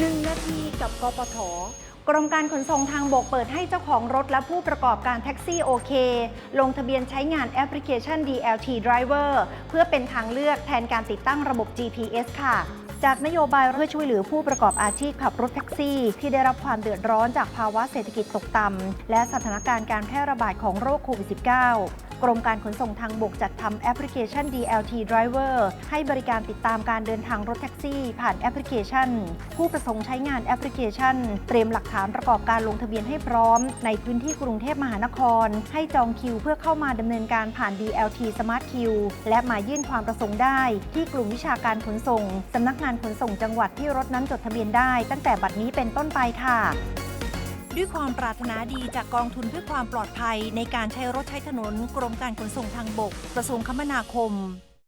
1 นาทีกับกปทกรมการขนส่งทางบกเปิดให้เจ้าของรถและผู้ประกอบการแท็กซี่โอเค ลงทะเบียนใช้งานแอปพลิเคชัน DLT Driver เพื่อเป็นทางเลือกแทนการติดตั้งระบบ GPS ค่ะ จากนโยบายเพื่อช่วยเหลือผู้ประกอบอาชีพขับรถแท็กซี่ ที่ได้รับความเดือดร้อนจากภาวะเศรษฐกิจตกต่ำและสถานการณ์การแพร่ระบาดของโรคโควิด -19 กรมการขนส่งทางบกจัดทำแอปพลิเคชัน DLT Driver ให้บริการติดตามการเดินทางรถแท็กซี่ ผ่านแอปพลิเคชัน ผู้ประสงค์ใช้งานแอปพลิเคชัน เตรียมหลักฐานประกอบการลงทะเบียนให้พร้อม ในพื้นที่กรุงเทพมหานคร ให้จองคิวเพื่อเข้ามาดำเนินการผ่าน DLT Smart Q และมายื่นความประสงค์ได้ ที่กลุ่มวิชาการขนส่งสำนักงานขนส่งจังหวัดที่รถนั้นจดทะเบียนได้ ตั้งแต่บัดนี้เป็นต้นไปค่ะ ด้วยความปรารถนาดีจากกองทุนเพื่อความปลอดภัยในการใช้รถใช้ถนนกรมการขนส่งทางบก กระทรวงคมนาคม